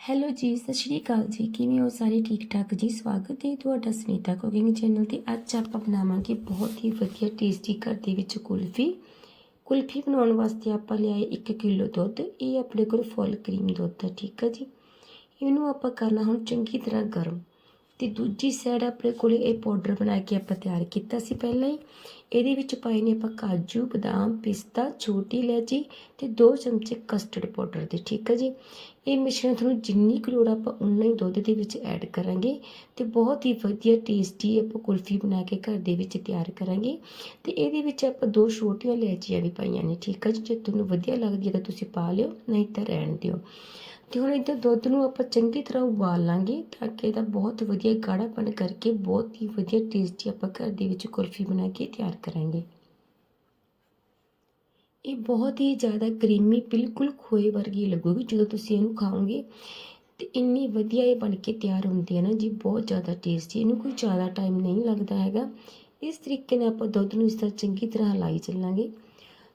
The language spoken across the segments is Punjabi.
ਹੈਲੋ ਜੀ, ਸਤਿ ਸ਼੍ਰੀ ਅਕਾਲ ਜੀ। ਕਿਵੇਂ ਹੋ ਸਾਰੇ? ਠੀਕ ਠਾਕ ਜੀ? ਸਵਾਗਤ ਹੈ ਤੁਹਾਡਾ ਸੁਨੀਤਾ ਕੁਕਿੰਗ ਚੈਨਲ ਤੇ। ਅੱਜ ਆਪਾਂ ਬਣਾਵਾਂਗੇ ਬਹੁਤ ਹੀ ਵਧੀਆ ਟੇਸਟੀ ਘਰ ਦੇ ਵਿੱਚ ਕੁਲਫੀ। ਕੁਲਫੀ ਬਣਾਉਣ ਵਾਸਤੇ ਆਪਾਂ ਲਿਆਏ 1 ਕਿਲੋ ਦੁੱਧ। ਇਹ ਆਪਣੇ ਕੋਲ ਫੁੱਲ ਕਰੀਮ ਦੁੱਧ ਹੈ ਠੀਕ ਹੈ ਜੀ? ਇਹਨੂੰ ਆਪਾਂ ਕਰਨਾ ਹੁਣ ਚੰਗੀ ਤਰ੍ਹਾਂ ਗਰਮ। ਤੇ ਦੂਜੀ ਸਾਈਡ ਆਪਣੇ ਕੋਲੇ ਇਹ ਪਾਊਡਰ ਬਣਾ ਕੇ ਆਪਾਂ ਤਿਆਰ ਕੀਤਾ ਸੀ ਪਹਿਲਾਂ ਹੀ। ਇਹਦੇ ਵਿੱਚ ਪਾਏ ਨੇ ਆਪਾਂ ਕਾਜੂ, ਬਦਾਮ, ਪਿਸਤਾ, ਛੋਟੀ ਇਲਾਇਚੀ ਤੇ 2 ਚਮਚੇ ਕਸਟਰਡ ਪਾਊਡਰ ਦੇ, ਠੀਕ ਹੈ ਜੀ? ਇਹ ਮਿਸ਼ਰਣ ਤੁਹਾਨੂੰ ਜਿੰਨੀ ਕੁ ਲੋੜ ਆਪਾਂ ਉਨਾ ਹੀ ਦੁੱਧ ਦੇ ਵਿੱਚ ਐਡ ਕਰਾਂਗੇ ਤੇ ਬਹੁਤ ਹੀ ਵਧੀਆ ਟੇਸਟੀ ਆਪਾਂ ਕੁਲਫੀ ਬਣਾ ਕੇ ਘਰ ਦੇ ਵਿੱਚ ਤਿਆਰ ਕਰਾਂਗੇ। ਤੇ ਇਹਦੇ ਵਿੱਚ ਆਪਾਂ ਦੋ ਛੋਟੀਆਂ ਇਲਾਇਚੀਆਂ ਵੀ ਪਾਈਆਂ ਨੇ, ਠੀਕ ਹੈ ਜੀ? ਜੇ ਤੁਹਾਨੂੰ ਵਧੀਆ ਲੱਗਦੀ ਹੈ ਤਾਂ ਤੁਸੀਂ ਪਾ ਲਿਓ, ਨਹੀਂ ਤਾਂ ਰਹਿਣ ਦਿਓ। ਤੇ ਹੁਣ ਇੱਧਰ ਦੁੱਧ ਨੂੰ ਆਪਾਂ ਚੰਗੀ ਤਰ੍ਹਾਂ ਉਬਾਲ ਲਾਂਗੇ ਤਾਂ ਕਿ ਇਹਦਾ ਬਹੁਤ ਵਧੀਆ ਗਾੜਾਪਨ ਕਰਕੇ ਬਹੁਤ ਹੀ ਵਧੀਆ ਟੇਸਟੀ ਆਪਾਂ ਘਰ ਦੇ ਵਿੱਚ ਕੁਲਫੀ ਬਣਾ ਕੇ ਤਿਆਰ ਕਰਾਂਗੇ। ਇਹ ਬਹੁਤ ਹੀ ਜ਼ਿਆਦਾ ਕਰੀਮੀ, ਬਿਲਕੁਲ ਖੋਏ ਵਰਗੀ ਲੱਗੂਗੀ ਜਦੋਂ ਤੁਸੀਂ ਇਹਨੂੰ ਖਾਓਗੇ ਤੇ ਇੰਨੀ ਵਧੀਆ ਇਹ ਬਣ ਕੇ ਤਿਆਰ ਹੁੰਦੀ ਹੈ ਨਾ ਜੀ, ਬਹੁਤ ਜ਼ਿਆਦਾ ਟੇਸਟੀ ਇਹਨੂੰ ਕੋਈ ਜ਼ਿਆਦਾ ਟਾਈਮ ਨਹੀਂ ਲੱਗਦਾ ਹੈਗਾ। ਇਸ ਤਰੀਕੇ ਨਾਲ ਆਪਾਂ ਦੁੱਧ ਨੂੰ ਇਸ ਤਰ੍ਹਾਂ ਚੰਗੀ ਤਰ੍ਹਾਂ ਹਲਾਈ ਚੱਲਾਂਗੇ।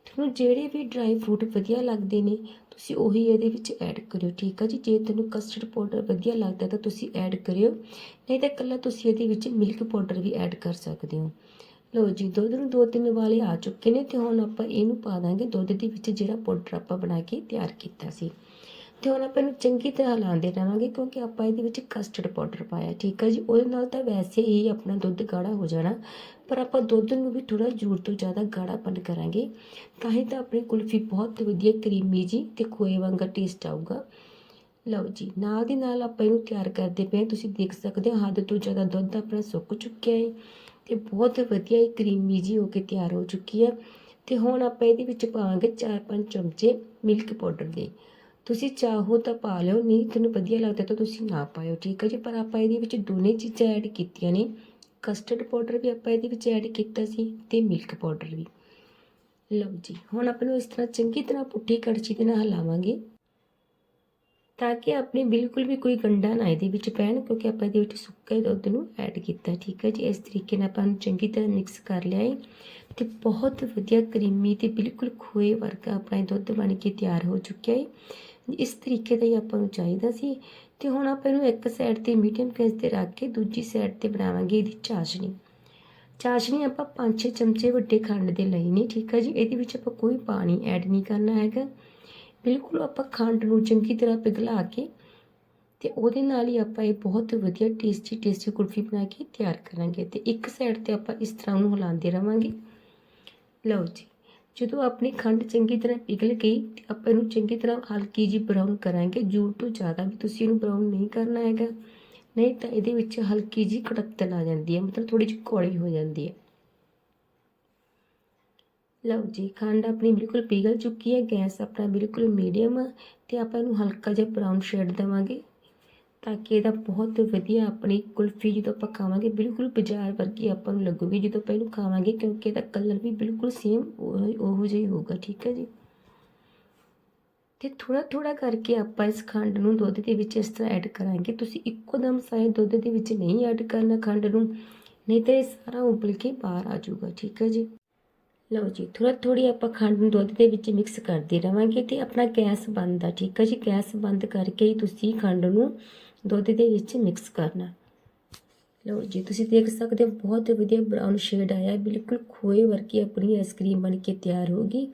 ਤੁਹਾਨੂੰ ਜਿਹੜੇ ਵੀ ਡਰਾਈ ਫਰੂਟ ਵਧੀਆ ਲੱਗਦੇ ਨੇ, ਤੁਸੀਂ ਉਹੀ ਇਹਦੇ ਵਿੱਚ ਐਡ ਕਰਿਓ, ਠੀਕ ਆ ਜੀ? ਜੇ ਤੁਹਾਨੂੰ ਕਸਟਰਡ ਪਾਊਡਰ ਵਧੀਆ ਲੱਗਦਾ ਤਾਂ ਤੁਸੀਂ ਐਡ ਕਰਿਓ, ਨਹੀਂ ਤਾਂ ਇਕੱਲਾ ਤੁਸੀਂ ਇਹਦੇ ਵਿੱਚ ਮਿਲਕ ਪਾਊਡਰ ਵੀ ਐਡ ਕਰ ਸਕਦੇ ਹੋ। ਲਓ ਜੀ, ਦੁੱਧ ਨੂੰ ਦੋ ਤਿੰਨ ਵਾਲੇ ਆ ਚੁੱਕੇ ਨੇ ਤੇ ਹੁਣ ਆਪਾਂ ਇਹਨੂੰ ਪਾ ਦਾਂਗੇ ਦੁੱਧ ਦੇ ਵਿੱਚ ਜਿਹੜਾ ਪਾਊਡਰ ਆਪਾਂ ਬਣਾ ਕੇ ਤਿਆਰ ਕੀਤਾ ਸੀ। ਤੇ ਹੁਣ ਆਪਾਂ ਇਹਨੂੰ ਚੰਗੀ ਤਰ੍ਹਾਂ ਹਿਲਾਉਂਦੇ ਰਹਾਂਗੇ ਕਿਉਂਕਿ ਆਪਾਂ ਇਹਦੇ ਵਿੱਚ ਕਸਟਰਡ ਪਾਊਡਰ ਪਾਇਆ, ਠੀਕ ਹੈ ਜੀ? ਉਹਦੇ ਨਾਲ ਤਾਂ ਵੈਸੇ ਹੀ ਆਪਣਾ ਦੁੱਧ ਗਾੜਾ ਹੋ ਜਾਣਾ, ਪਰ ਆਪਾਂ ਦੁੱਧ ਨੂੰ ਵੀ ਥੋੜਾ ਜ਼ਰੂਰ ਤੋਂ ਜ਼ਿਆਦਾ ਗਾੜਾਪਨ ਕਰਾਂਗੇ, ਤਾਂ ਹੀ ਤਾਂ ਆਪਣੀ ਕੁਲਫੀ ਬਹੁਤ ਵਧੀਆ ਕਰੀਮੀ ਜੀ ਤੇ ਖੋਏ ਵਾਂਗਾ ਟੇਸਟ ਆਊਗਾ। ਲਓ ਜੀ, ਨਾਲ ਦੀ ਨਾਲ ਆਪਾਂ ਇਹਨੂੰ ਤਿਆਰ ਕਰਦੇ ਪਏ ਹਾਂ। ਤੁਸੀਂ ਦੇਖ ਸਕਦੇ ਹੋ ਹੱਦ ਤੋਂ ਜ਼ਿਆਦਾ ਦੁੱਧ ਆਪਣਾ ਸੁੱਕ ਚੁੱਕਿਆ ਹੈ ਤੇ ਬਹੁਤ ਵਧੀਆ ਇਹ ਕਰੀਮੀ ਜੀ ਹੋ ਕੇ ਤਿਆਰ ਹੋ ਚੁੱਕੀ ਹੈ। ਤੇ ਹੁਣ ਆਪਾਂ ਇਹਦੇ ਵਿੱਚ ਪਾਵਾਂਗੇ 4-5 ਚਮਚੇ ਮਿਲਕ ਪਾਊਡਰ ਦੇ। ਤੁਸੀਂ ਚਾਹੋ ਤਾਂ ਪਾ ਲਿਓ, ਨਹੀਂ ਤੁਹਾਨੂੰ ਵਧੀਆ ਲੱਗਦਾ ਤਾਂ ਤੁਸੀਂ ਨਾ ਪਾਇਓ, ਠੀਕ ਹੈ ਜੀ? ਪਰ ਆਪਾਂ ਇਹਦੇ ਵਿੱਚ ਦੋਨੇ ਚੀਜ਼ਾਂ ਐਡ ਕੀਤੀਆਂ ਨੇ। ਕਸਟਰਡ ਪਾਊਡਰ ਵੀ ਆਪਾਂ ਇਹਦੇ ਵਿੱਚ ਐਡ ਕੀਤਾ ਸੀ ਤੇ ਮਿਲਕ ਪਾਊਡਰ ਵੀ। ਲਓ ਜੀ, ਹੁਣ ਆਪਾਂ ਨੂੰ ਇਸ ਤਰ੍ਹਾਂ ਚੰਗੀ ਤਰ੍ਹਾਂ ਪੁੱਠੀ ਕੜਛੀ ਦੇ ਨਾਲ ਹਿਲਾਵਾਂਗੇ। ਤਾਂ ਕਿ ਆਪਣੇ ਬਿਲਕੁਲ ਵੀ ਕੋਈ ਗੰਡਾ ਨਾ ਇਹਦੇ ਵਿੱਚ ਪੈਣ, ਕਿਉਂਕਿ ਆਪਾਂ ਇਹਦੇ ਵਿੱਚ ਸੁੱਕਾ ਦੁੱਧ ਨੂੰ ਐਡ ਕੀਤਾ, ਠੀਕ ਹੈ ਜੀ? ਇਸ ਤਰੀਕੇ ਨਾਲ ਆਪਾਂ ਨੂੰ ਚੰਗੀ ਤਰ੍ਹਾਂ ਮਿਕਸ ਕਰ ਲਿਆ ਹੈ ਤੇ ਬਹੁਤ ਵਧੀਆ ਕਰੀਮੀ ਤੇ ਬਿਲਕੁਲ ਖੋਏ ਵਰਗਾ ਆਪਣਾ ਇਹ ਦੁੱਧ ਬਣ ਕੇ ਤਿਆਰ ਹੋ ਚੁੱਕਿਆ ਹੈ ਇਸ ਤਰੀਕੇ ਦਾ ਹੀ ਆਪਾਂ ਨੂੰ ਚਾਹੀਦਾ ਸੀ। ਤੇ ਹੁਣ ਆਪਾਂ ਇਹਨੂੰ ਇੱਕ ਸਾਈਡ ਤੇ ਮੀਡੀਅਮ ਗੈਸ ਤੇ ਰੱਖ ਕੇ ਦੂਜੀ ਸਾਈਡ ਤੇ ਬਣਾਵਾਂਗੇ ਇਹਦੀ ਚਾਸ਼ਨੀ। ਚਾਸ਼ਨੀ ਆਪਾਂ 5-6 ਚਮਚੇ ਵੱਡੇ ਖੰਡ ਦੇ ਲਈ ਨੇ, ਠੀਕ ਹੈ ਜੀ? ਇਹਦੇ ਵਿੱਚ ਆਪਾਂ ਕੋਈ ਪਾਣੀ ਐਡ ਨਹੀਂ ਕਰਨਾ ਹੈਗਾ। ਬਿਲਕੁਲ ਆਪਾਂ ਖੰਡ ਨੂੰ ਚੰਗੀ ਤਰ੍ਹਾਂ ਪਿਘਲਾ ਕੇ ਤੇ ਉਹਦੇ ਨਾਲ ਹੀ ਆਪਾਂ ਇਹ ਬਹੁਤ ਵਧੀਆ ਟੇਸਟੀ ਟੇਸਟੀ ਕੁਲਫੀ ਬਣਾ ਕੇ ਤਿਆਰ ਕਰਾਂਗੇ। ਤੇ ਇੱਕ ਸਾਈਡ ਤੇ ਆਪਾਂ ਇਸ ਤਰ੍ਹਾਂ ਉਹਨੂੰ ਹਿਲਾਉਂਦੇ ਰਵਾਂਗੇ। ਲਓ ਜੀ, ਜਦੋਂ ਆਪਣੀ ਖੰਡ ਚੰਗੀ ਤਰ੍ਹਾਂ ਪਿਘਲ ਗਈ ਤੇ ਆਪਾਂ ਇਹਨੂੰ ਚੰਗੀ ਤਰ੍ਹਾਂ ਹਲਕੀ ਜੀ ਬਰਾਊਨ ਕਰਾਂਗੇ ਜੂਰ ਤੋਂ ਜ਼ਿਆਦਾ ਵੀ ਤੁਸੀਂ ਇਹਨੂੰ ਬਰਾਊਨ ਨਹੀਂ ਕਰਨਾ ਹੈਗਾ। ਨਹੀਂ ਤਾਂ ਇਹਦੇ ਵਿੱਚ ਹਲਕੀ ਜੀ ਕੜਤਨ ਆ ਜਾਂਦੀ ਹੈ, ਮਤਲਬ ਥੋੜੀ ਜਿਹੀ ਕੌੜੀ ਹੋ ਜਾਂਦੀ ਹੈ। ਲਓ ਜੀ, ਖੰਡ ਆਪਣੀ ਬਿਲਕੁਲ ਪਿਘਲ ਚੁੱਕੀ ਹੈ, ਗੈਸ ਆਪਣਾ ਬਿਲਕੁਲ ਮੀਡੀਅਮ ਆ ਤੇ ਆਪਾਂ ਇਹਨੂੰ ਹਲਕਾ ਜਿਹਾ ਬਰਾਊਨ ਸ਼ੇਡ ਦੇਵਾਂਗੇ। ਤਾਂ ਕਿ ਇਹਦਾ ਬਹੁਤ ਵਧੀਆ ਆਪਣੀ ਕੁਲਫੀ ਜਦੋਂ ਆਪਾਂ ਖਾਵਾਂਗੇ, ਬਿਲਕੁਲ ਬਾਜ਼ਾਰ ਵਰਗੀ ਆਪਾਂ ਨੂੰ ਲੱਗੂਗੀ ਜਦੋਂ ਆਪਾਂ ਇਹਨੂੰ ਖਾਵਾਂਗੇ, ਕਿਉਂਕਿ ਇਹਦਾ ਕਲਰ ਵੀ ਬਿਲਕੁਲ ਸੇਮ ਉਹੋ ਜਿਹਾ ਹੀ ਹੋਊਗਾ, ਠੀਕ ਹੈ ਜੀ? ਤੇ ਥੋੜਾ ਥੋੜਾ ਕਰਕੇ ਆਪਾਂ ਇਸ ਖੰਡ ਨੂੰ ਦੁੱਧ ਦੇ ਵਿੱਚ ਇਸ ਤਰ੍ਹਾਂ ਐਡ ਕਰਾਂਗੇ। ਤੁਸੀਂ ਇੱਕੋ ਦਮ ਸਾਰੇ ਦੁੱਧ ਦੇ ਵਿੱਚ ਨਹੀਂ ਐਡ ਕਰਨਾ ਖੰਡ ਨੂੰ, ਨਹੀਂ ਤਾਂ ਇਹ ਸਾਰਾ ਉਬਲ ਕੇ ਬਾਹਰ ਆ ਜਾਊਗਾ, ਠੀਕ ਹੈ ਜੀ? ਲਓ ਜੀ ਥੋੜਾ ਥੋੜੀ ਆਪਾਂ ਖੰਡ ਨੂੰ ਦੁੱਧ ਦੇ ਵਿੱਚ ਮਿਕਸ ਕਰਦੇ ਰਵਾਂਗੇ ਤੇ ਆਪਣਾ ਗੈਸ ਬੰਦ ਆ, ਠੀਕ ਹੈ ਜੀ? ਗੈਸ ਬੰਦ ਕਰਕੇ ਹੀ ਤੁਸੀਂ ਖੰਡ ਨੂੰ ਦੁੱਧ ਦੇ ਵਿੱਚ ਮਿਕਸ ਕਰਨਾ। ਲਓ ਜੀ, ਤੁਸੀਂ ਦੇਖ ਸਕਦੇ ਹੋ, ਬਹੁਤ ਵਧੀਆ ਬਰਾਊਨ ਸ਼ੇਡ ਆਇਆ। ਬਿਲਕੁਲ ਖੋਏ ਵਰਗੀ ਆਪਣੀ ਆਈਸਕ੍ਰੀਮ ਬਣ ਕੇ ਤਿਆਰ ਹੋਗੀ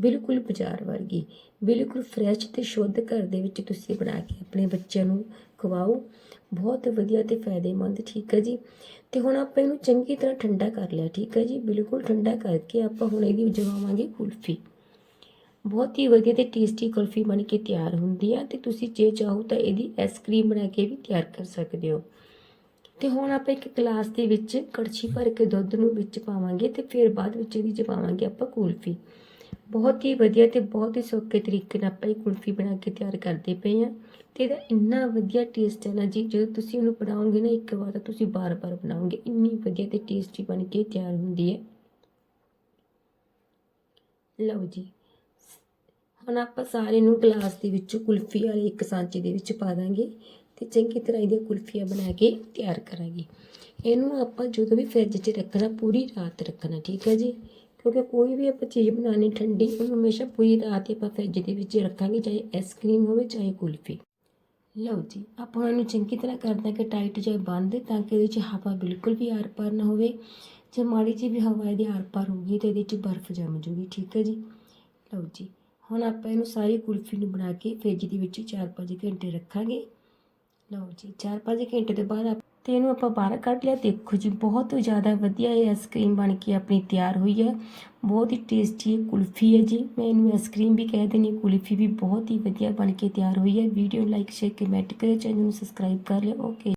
ਬਿਲਕੁਲ ਬਾਜ਼ਾਰ ਵਰਗੀ। ਬਿਲਕੁਲ ਫਰੈਸ਼ ਤੇ ਸ਼ੁੱਧ ਘਰ ਦੇ ਵਿੱਚ ਤੁਸੀਂ ਬਣਾ ਕੇ ਆਪਣੇ ਬੱਚਿਆਂ ਨੂੰ ਖਵਾਓ। ਬਹੁਤ ਵਧੀਆ ਤੇ ਫਾਇਦੇਮੰਦ, ਠੀਕ ਹੈ ਜੀ? ਤੇ ਹੁਣ ਆਪਾਂ ਇਹਨੂੰ ਚੰਗੀ ਤਰ੍ਹਾਂ ਠੰਡਾ ਕਰ ਲਿਆ, ਠੀਕ ਹੈ ਜੀ? ਬਿਲਕੁਲ ਠੰਡਾ ਕਰਕੇ ਆਪਾਂ ਹੁਣ ਇਹਦੀ ਜਮਾਵਾਂਗੇ ਕੁਲਫੀ। ਬਹੁਤ ਹੀ ਵਧੀਆ ਤੇ ਟੇਸਟੀ ਕੁਲਫੀ ਬਣ ਕੇ ਤਿਆਰ ਹੁੰਦੀ ਹੈ ਤੇ ਤੁਸੀਂ ਜੇ ਚਾਹੋ ਤਾਂ ਇਹਦੀ ਆਈਸਕ੍ਰੀਮ ਬਣਾ ਕੇ ਵੀ ਤਿਆਰ ਕਰ ਸਕਦੇ ਹੋ। ਤੇ ਹੁਣ ਆਪਾਂ ਇੱਕ ਗਲਾਸ ਦੇ ਵਿੱਚ ਕੜਛੀ ਭਰ ਕੇ ਦੁੱਧ ਨੂੰ ਵਿੱਚ ਪਾਵਾਂਗੇ ਤੇ ਫਿਰ ਬਾਅਦ ਵਿੱਚ ਇਹਦੀ ਚ ਪਾਵਾਂਗੇ ਆਪਾਂ ਕੁਲਫੀ। ਬਹੁਤ ਹੀ ਵਧੀਆ ਤੇ ਬਹੁਤ ਹੀ ਸੌਖੇ ਤਰੀਕੇ ਨਾਲ ਆਪਾਂ ਇਹ ਕੁਲਫੀ ਬਣਾ ਕੇ ਤਿਆਰ ਕਰਦੇ ਪਏ ਹਾਂ ਤੇ ਇਹਦਾ ਇੰਨਾ ਵਧੀਆ ਟੇਸਟ ਹੈ ਨਾ ਜੀ, ਜਦੋਂ ਤੁਸੀਂ ਉਹਨੂੰ ਬਣਾਓਗੇ ਨਾ ਇੱਕ ਵਾਰ ਤਾਂ ਤੁਸੀਂ ਬਾਰ-ਬਾਰ ਬਣਾਓਗੇ, ਇੰਨੀ ਵਧੀਆ ਤੇ ਟੇਸਟੀ ਬਣ ਕੇ ਤਿਆਰ ਹੁੰਦੀ ਹੈ। ਲਓ ਜੀ। ਹੁਣ ਆਪਾਂ ਸਾਰੇ ਨੂੰ ਗਲਾਸ ਦੇ ਵਿੱਚ ਕੁਲਫੀ ਵਾਲੇ ਇੱਕ ਸਾਂਚੇ ਦੇ ਵਿੱਚ ਪਾ ਦਾਂਗੇ ਤੇ ਚੰਗੀ ਤਰ੍ਹਾਂ ਇਹਦੀਆਂ ਕੁਲਫੀਆਂ ਬਣਾ ਕੇ ਤਿਆਰ ਕਰਾਂਗੇ। ਇਹਨੂੰ ਆਪਾਂ ਜਦੋਂ ਵੀ ਫ੍ਰਿਜ 'ਚ ਰੱਖਣਾ, ਪੂਰੀ ਰਾਤ ਰੱਖਣਾ, ਠੀਕ ਹੈ ਜੀ? ਕਿਉਂਕਿ ਕੋਈ ਵੀ ਆਪਾਂ ਚੀਜ਼ ਬਣਾਉਣੀ ਠੰਡੀ, ਉਹਨੂੰ ਹਮੇਸ਼ਾ ਪੂਰੀ ਰਾਤ ਹੀ ਆਪਾਂ ਫ੍ਰਿਜ ਦੇ ਵਿੱਚ ਰੱਖਾਂਗੇ, ਚਾਹੇ ਆਈਸਕ੍ਰੀਮ ਹੋਵੇ, ਚਾਹੇ ਕੁਲਫੀ। ਲਓ ਜੀ, ਆਪਾਂ ਇਹਨੂੰ ਚੰਗੀ ਤਰ੍ਹਾਂ ਕਰ ਦਾਂਗੇ ਟਾਈਟ ਜਾਂ ਬੰਦ, ਤਾਂ ਕਿ ਇਹਦੇ 'ਚ ਹਵਾ ਬਿਲਕੁਲ ਵੀ ਆਰ ਪਾਰ ਨਾ ਹੋਵੇ। ਜੇ ਮਾੜੀ ਜਿਹੀ ਵੀ ਹਵਾ ਇਹਦੀ ਆਰ ਪਾਰ ਹੋਊਗੀ ਤਾਂ ਇਹਦੇ 'ਚ ਬਰਫ਼ ਜੰਮ ਜੂਗੀ, ਠੀਕ ਹੈ ਜੀ? ਲਓ ਜੀ ਹੁਣ ਆਪਾਂ ਇਹਨੂੰ ਸਾਰੀ ਕੁਲਫੀ ਨੂੰ ਬਣਾ ਕੇ ਫ੍ਰਿਜ ਦੇ ਵਿੱਚ 4-5 ਘੰਟੇ ਰੱਖਾਂਗੇ। ਲਓ ਜੀ 4-5 ਘੰਟੇ ਤੋਂ ਬਾਅਦ ਆਪ- ਤੇ ਇਹਨੂੰ ਆਪਾਂ ਬਾਹਰ ਕੱਢ ਲਿਆ। ਦੇਖੋ ਜੀ ਬਹੁਤ ਜ਼ਿਆਦਾ ਵਧੀਆ ਇਹ ਆਈਸਕ੍ਰੀਮ ਬਣ ਕੇ ਆਪਣੀ ਤਿਆਰ ਹੋਈ ਹੈ। ਬਹੁਤ ਹੀ ਟੇਸਟੀ ਇਹ ਕੁਲਫੀ ਹੈ ਜੀ। ਮੈਂ ਇਹਨੂੰ ਆਈਸਕ੍ਰੀਮ ਵੀ ਕਹਿ ਦਿੰਦੀ ਹਾਂ, ਕੁਲਫੀ ਵੀ ਬਹੁਤ ਹੀ ਵਧੀਆ ਬਣ ਕੇ ਤਿਆਰ ਹੋਈ ਹੈ। ਵੀਡੀਓ ਲਾਈਕ ਸ਼ੇਅਰ ਕਮੈਂਟ ਕਰਿਓ ਚੈਨਲ ਨੂੰ ਸਬਸਕ੍ਰਾਈਬ ਕਰ ਲਿਓ। ਓਕੇ